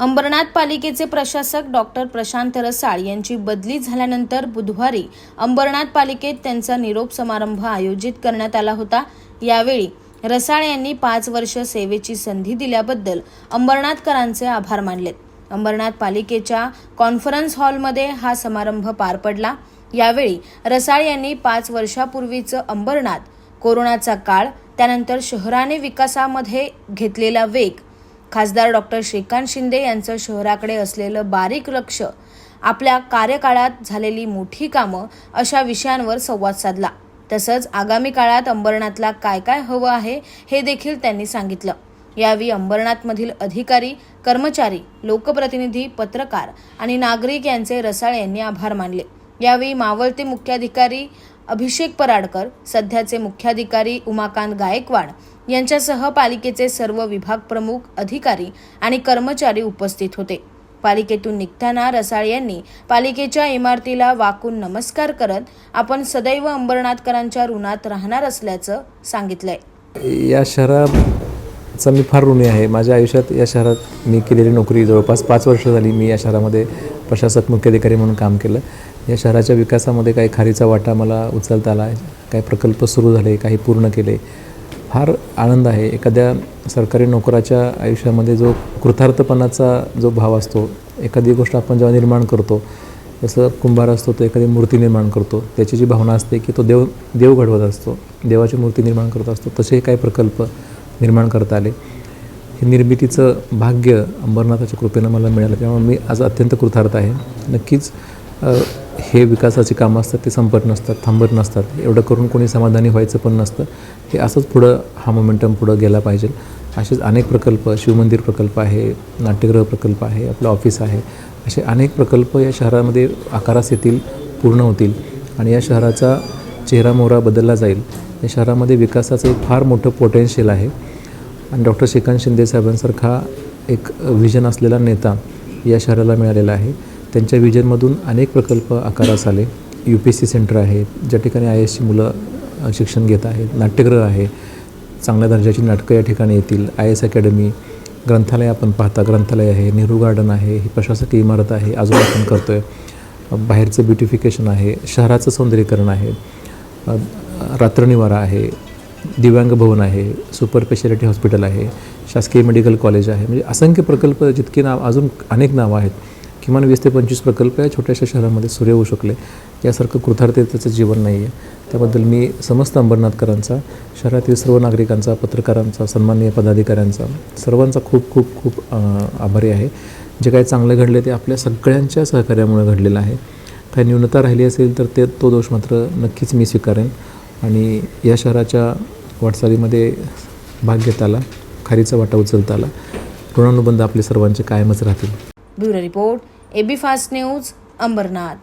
अंबरनाथ पालिकेचे प्रशासक डॉक्टर प्रशांत रसाळ यांची बदली झाल्यानंतर बुधवारी अंबरनाथ पालिकेत त्यांचा निरोप समारंभ आयोजित करण्यात आला होता. यावेळी रसाळ यांनी पाच वर्ष सेवेची संधी दिल्याबद्दल अंबरनाथकरांचे आभार मानलेत. अंबरनाथ पालिकेच्या कॉन्फरन्स हॉलमध्ये हा समारंभ पार पडला. यावेळी रसाळ यांनी पाच वर्षापूर्वीचं अंबरनाथ कोरोनाचा काळ त्यानंतर शहराने विकासामध्ये घेतलेला वेग खासदार डॉक्टर श्रीकांत शिंदे यांचं शहराकडे असलेलं बारीक लक्ष आपल्या कार्यकाळात झालेली मोठी कामं अशा विषयांवर संवाद साधला. तसंच आगामी काळात अंबरनाथला काय काय हवं आहे हे देखील त्यांनी सांगितलं. यावेळी अंबरनाथमधील अधिकारी कर्मचारी लोकप्रतिनिधी पत्रकार आणि नागरिक यांचे रसाळ यांनी आभार मानले. यावेळी मावळते मुख्याधिकारी अभिषेक पराडकर सध्याचे मुख्याधिकारी उमाकांत गायकवाड यांच्यासह पालिकेचे सर्व विभाग प्रमुख अधिकारी आणि कर्मचारी उपस्थित होते. पालिकेतून निघताना रसाळ यांनी पालिकेच्या इमारतीला वाकून नमस्कार करत आपण सदैव अंबरनाथकरांच्या ऋणात राहणार असल्याचं सांगितलंय. या शहराचा मी फार ऋणी आहे. माझ्या आयुष्यात या शहरात मी केलेली नोकरी जवळपास पाच वर्ष झाली मी या शहरामध्ये प्रशासक मुख्याधिकारी म्हणून काम केलं. या शहराच्या विकासामध्ये काही खारीचा वाटा मला उचलता आला. काही प्रकल्प सुरू झाले काही पूर्ण केले. फार आनंद आहे. एखाद्या सरकारी नोकराच्या आयुष्यामध्ये जो कृतार्थपणाचा जो भाव असतो एखादी गोष्ट आपण जेव्हा निर्माण करतो जसं कुंभार असतो तो एखादी मूर्ती निर्माण करतो. त्याची जी भावना असते की तो देव देव घडवत असतो देवाची मूर्ती निर्माण करत असतो तसे काही प्रकल्प निर्माण करता आले. हे निर्मितीचं भाग्य अंबरनाथाच्या कृपेनं मला मिळालं त्यामुळे मी आज अत्यंत कृतार्थ आहे. नक्कीच हे विकासाची कामं असतात ते संपत नसतात थांबत नसतात. एवढं करून कोणी समाधानी व्हायचं पण नसतं. हे असंच पुढं हा मोमेंटम पुढं गेला पाहिजे. असेच अनेक प्रकल्प शिवमंदिर प्रकल्प आहे नाट्यगृह प्रकल्प आहे आपलं ऑफिस आहे. असे अनेक प्रकल्प या शहरामध्ये आकारास येतील पूर्ण होतील आणि या शहराचा चेहरा मोहरा बदलला जाईल. या शहरामध्ये विकासाचं एक फार मोठं पोटेन्शियल आहे. आणि डॉक्टर श्रीकांत शिंदे साहेबांसारखा एक व्हिजन असलेला नेता या शहराला मिळालेला आहे. त्यांच्या विजनमधून अनेक प्रकल्प आकारास आले. U P S C centre आहे. ज्या ठिकाणी आय एसची मुलं शिक्षण घेत आहेत. नाट्यगृह आहे. चांगल्या दर्जाची नाटकं या ठिकाणी येतील. आय एस अकॅडमी ग्रंथालय आपण पाहता. ग्रंथालय आहे. नेहरू गार्डन आहे. ही प्रशासकीय इमारत आहे. अजून आपण करतो आहे बाहेरचं ब्युटिफिकेशन आहे. शहराचं सौंदर्यीकरण आहे. रात्रनिवारा आहे. दिव्यांग भवन आहे. सुपर स्पेशालिटी हॉस्पिटल आहे. शासकीय मेडिकल कॉलेज आहे. म्हणजे असंख्य प्रकल्प जितके नाव अजून अनेक नावं आहेत. किमान वीस ते पंचवीस प्रकल्प या छोट्याशा शहरामध्ये सुरू होऊ शकले. यासारखं कृतार्थतेचं जीवन नाही आहे त्याबद्दल मी समस्त अंबरनाथकरांचा शहरातील सर्व नागरिकांचा पत्रकारांचा सन्माननीय पदाधिकाऱ्यांचा सर्वांचा खूप खूप खूप आभारी आहे. जे काही चांगलं घडले ते आपल्या सगळ्यांच्या सहकार्यामुळे घडलेलं आहे. काही न्यूनता राहिली असेल तर ते तो दोष मात्र नक्कीच मी स्वीकारेन. आणि या शहराच्या वाटचालीमध्ये भाग घेता आला खारीचा वाटा उचलता आला ऋणानुबंध आपले सर्वांचे कायमच राहतील. Bureau report. AB fast news Ambernath.